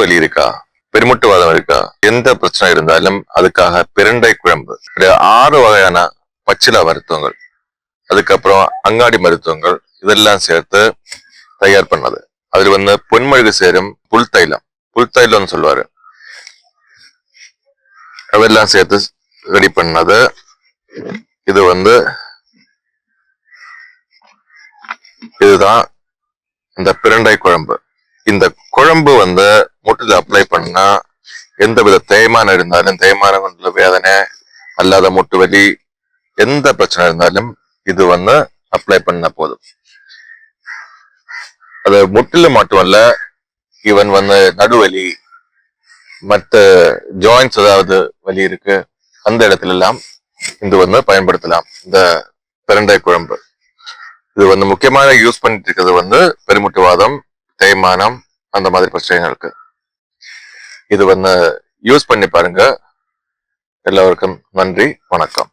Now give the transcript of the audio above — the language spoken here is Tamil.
வலி இருக்கா? பெருமுட்டுவாதம் இருக்கா? எந்த பிரச்சனை இருந்தாலும் அதுக்காக பிரண்டை குழம்பு. ஆறு வகையான பச்சிலா மருத்துவங்கள். அதுக்கப்புறம் அங்காடி மருத்துவங்கள். இதெல்லாம் சேர்த்து தயார் பண்ணது. அதில் வந்து பொன்மொழிகு சேரும் புல் தைலம். புல் தைலம்னு சொல்லுவாரு. அதெல்லாம் சேர்த்து ரெடி பண்ணது. இது வந்து இதுதான் இந்த பிரண்டை குழம்பு. இந்த குழம்பு வந்து முட்டில் அப்ளை பண்ணா எந்த வித தேய்மானம் இருந்தாலும் தேய்மானம் கொண்ட வேதனை அல்லாத முட்டு வலி எந்த பிரச்சனை இருந்தாலும் இது வந்து அப்ளை பண்ண போதும். அது முட்டில மட்டுமல்ல ஈவன் வந்து நடுவலி மற்ற ஜாயின்ஸ் ஏதாவது வலி இருக்கு அந்த இடத்துல எல்லாம் இது வந்து பயன்படுத்தலாம். இந்த பிரண்டை குழம்பு. இது வந்து முக்கியமாக யூஸ் பண்ணிட்டு இருக்கிறது வந்து பெருமுட்டுவாதம் தேய்மானம் அந்த மாதிரி பிரச்சனைகளுக்கு இது வந்து யூஸ் பண்ணி பாருங்க. எல்லோருக்கும் நன்றி வணக்கம்.